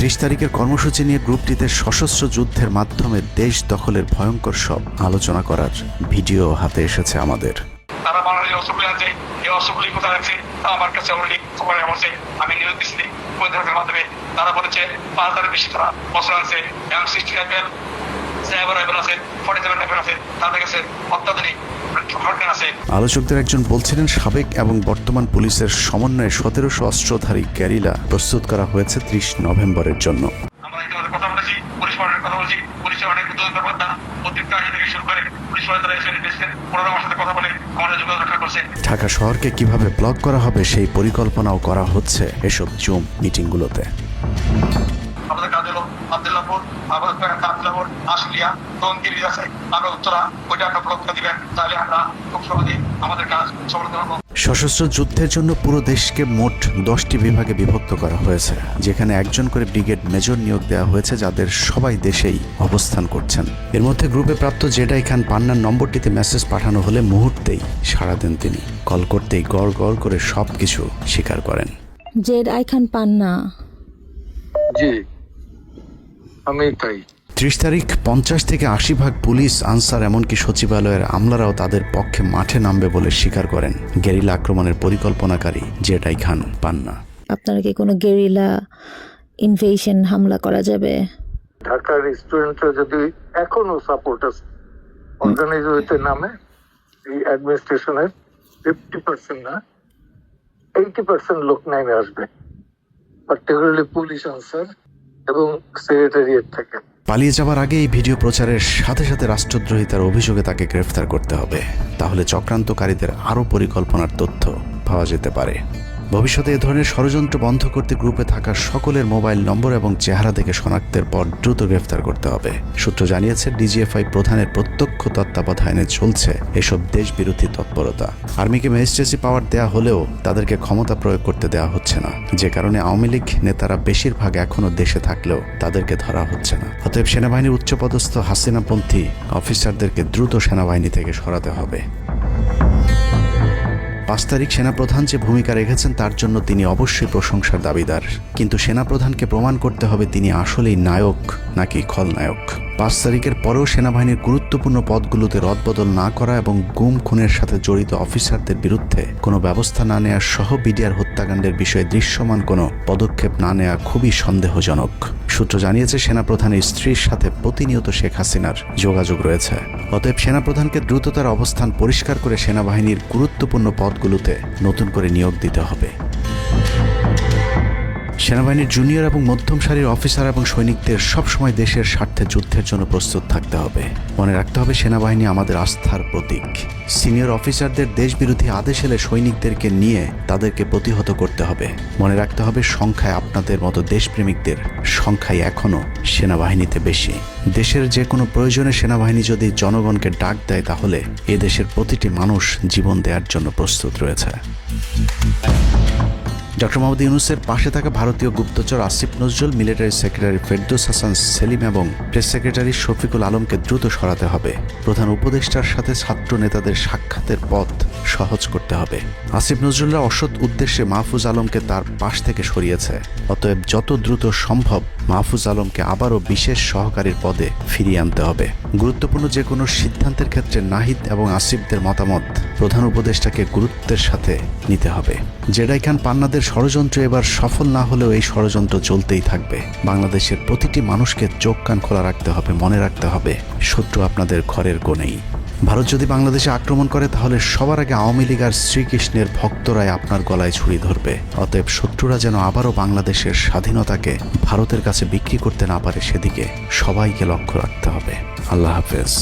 ত্রিশ তারিখের কর্মসূচি নিয়ে গ্রুপটিতে সশস্ত্র যুদ্ধের মাধ্যমে দেশ দখলের ভয়ঙ্কর সব আলোচনা করার ভিডিও হাতে এসেছে আমাদের। তারা আছে? আমার কাছে আমি মাধ্যমে তারা বলেছে, পাঁচ বেশি তারা বছর আছে আলোচকদের একজন বলছিলেন সাবেক এবং বর্তমান পুলিশের সমন্বয়ে সতেরোশো অস্ত্রধারী গ্যারিলা প্রস্তুত করা হয়েছে ত্রিশ নভেম্বরের জন্য। ঢাকা শহরকে কীভাবে ব্লক করা হবে সেই পরিকল্পনাও করা হচ্ছে এসব জুম মিটিংগুলোতে। আশুলিয়া আছে আমরা উত্তরা ওইটা একটা দিবেন। তাহলে আমরা খুব সহজে আমাদের কাজ সফলতা হব সশস্ত্র যুদ্ধের জন্য পুরো দেশকে মোট দশটি বিভাগে বিভক্ত করা হয়েছে যেখানে একজন করে ব্রিগেড মেজর নিয়োগ দেওয়া হয়েছে যাদের সবাই দেশেই অবস্থান করছেন। এর মধ্যে গ্রুপে প্রাপ্ত জেডাই খান পান্নার নম্বরটিতে মেসেজ পাঠানো হলে মুহূর্তেই সাড়া দেন তিনি। কল করতেই গড় গড় করে সব কিছু স্বীকার করেন। জেড আইখান পান্না। জি আমি তাই। ত্রিশ তারিখ পঞ্চাশ থেকে আশি ভাগ পুলিশ আনসার এমনকি সচিবালয়ের আমলারাও তাদের পক্ষে মাঠে নামবে বলে স্বীকার করেন গেরিলা আক্রমণের পরিকল্পনাকারী জেটাই খান পান্না। আপনারা কি কোনো গেরিলা ইনভেশন হামলা করা যাবে? ঢাকার স্টুডেন্টরা যদি এখনও সাপোর্ট আছে অর্গানাইজ হইতে নামে এই অ্যাডমিনিস্ট্রেশনের ফিফটি পার্সেন্ট না এইটি পার্সেন্ট লোক নামে আসবে। পার্টিকুলারলি পুলিশ আনসার এবং সেক্রেটারিয়েট থেকে। পালিয়ে যাওয়ার আগে এই ভিডিও প্রচারের সাথে সাথে রাষ্ট্রদ্রোহিতার অভিযোগে তাকে গ্রেফতার করতে হবে। তাহলে চক্রান্তকারীদের আরও পরিকল্পনার তথ্য পাওয়া যেতে পারে। ভবিষ্যতে এ ধরনের ষড়যন্ত্র বন্ধ করতে গ্রুপে থাকা সকলের মোবাইল নম্বর এবং চেহারা দেখে শনাক্তের পর দ্রুত গ্রেফতার করতে হবে। সূত্র জানিয়েছে, ডিজিএফআই প্রধানের প্রত্যক্ষ তত্ত্বাবধানে চলছে এসব দেশবিরোধী তৎপরতা। আর্মিকে ম্যাজিস্ট্রেসি পাওয়ার দেয়া হলেও তাদেরকে ক্ষমতা প্রয়োগ করতে দেওয়া হচ্ছে না। যে কারণে আওয়ামী লীগ নেতারা বেশিরভাগ এখনও দেশে থাকলেও তাদেরকে ধরা হচ্ছে না। অতএব সেনাবাহিনীর উচ্চপদস্থ হাসিনাপন্থী অফিসারদেরকে দ্রুত সেনাবাহিনী থেকে সরাতে হবে। পাঁচ তারিখ সেনাপ্রধান যে ভূমিকা রেখেছেন তার জন্য তিনি অবশ্যই প্রশংসার দাবিদার। কিন্তু সেনাপ্রধানকে প্রমাণ করতে হবে তিনি আসলেই নায়ক নাকি খলনায়ক। পাঁচ তারিখের পরেও সেনাবাহিনীর গুরুত্বপূর্ণ পদগুলোতে রদবদল না করা এবং গুম খুনের সাথে জড়িত অফিসারদের বিরুদ্ধে কোনো ব্যবস্থা না নেওয়ার সহ বিডিআর হত্যাকাণ্ডের বিষয়ে দৃশ্যমান কোনো পদক্ষেপ না নেওয়া খুবই সন্দেহজনক। সূত্র জানিয়েছে, সেনাপ্রধানের স্ত্রীর সাথে প্রতিনিয়ত শেখ হাসিনার যোগাযোগ রয়েছে। অতএব সেনাপ্রধানকে দ্রুততার অবস্থান পরিষ্কার করে সেনাবাহিনীর গুরুত্বপূর্ণ পদগুলোতে নতুন করে নিয়োগ দিতে হবে। সেনাবাহিনীর জুনিয়র এবং মধ্যম সারির অফিসার এবং সৈনিকদের সবসময় দেশের স্বার্থে যুদ্ধের জন্য প্রস্তুত থাকতে হবে। মনে রাখতে হবে সেনাবাহিনী আমাদের আস্থার প্রতীক। সিনিয়র অফিসারদের দেশবিরোধী আদেশ এলে সৈনিকদেরকে নিয়ে তাদেরকে প্রতিহত করতে হবে। মনে রাখতে হবে সংখ্যায় আপনাদের মতো দেশপ্রেমিকদের সংখ্যাই এখনও সেনাবাহিনীতে বেশি। দেশের যে কোনো প্রয়োজনে সেনাবাহিনী যদি জনগণকে ডাক দেয় তাহলে এ দেশের প্রতিটি মানুষ জীবন দেওয়ার জন্য প্রস্তুত রয়েছে। ডক্টর মোহাম্মদ ইউনুসের পাশে থাকা ভারতীয় গুপ্তচর আসিফ নজরুল, মিলিটারি সেক্রেটারি ফেরদোস হাসান সেলিম এবং প্রেস সেক্রেটারি শফিকুল আলমকে দ্রুত সরাতে হবে। প্রধান উপদেষ্টার সাথে ছাত্র নেতাদের সাক্ষাতের পথ সহজ করতে হবে। আসিফ নজরুলরা অসৎ উদ্দেশ্যে মাহফুজ আলমকে তার পাশ থেকে সরিয়েছে। অতএব যত দ্রুত সম্ভব মাহফুজ আলমকে আবারও বিশেষ সহকারীর পদে ফিরিয়ে আনতে হবে। গুরুত্বপূর্ণ যে কোনো সিদ্ধান্তের ক্ষেত্রে নাহিদ এবং আসিফদের মতামত প্রধান উপদেষ্টাকে গুরুত্বের সাথে নিতে হবে। জেডাই খান পান্নাদের ষড়যন্ত্র এবার সফল না হলেও এই ষড়যন্ত্র চলতেই থাকবে। বাংলাদেশের প্রতিটি মানুষকে চোখ কান খোলা রাখতে হবে, মনে রাখতে হবে, শত্রু আপনাদের ঘরের কোণেই। ভারত যদি বাংলাদেশে আক্রমণ করে, তাহলে সবার আগে আওয়ামী লীগ আর শ্রীকৃষ্ণের ভক্তরাই আপনার গলায় ছুরি ধরবে। অতএব শত্রুরা যেন আবারও বাংলাদেশের স্বাধীনতাকে ভারতের কাছে বিক্রি করতে না পারে সেদিকে সবাইকে লক্ষ্য রাখতে হবে। আল্লাহ হাফেজ।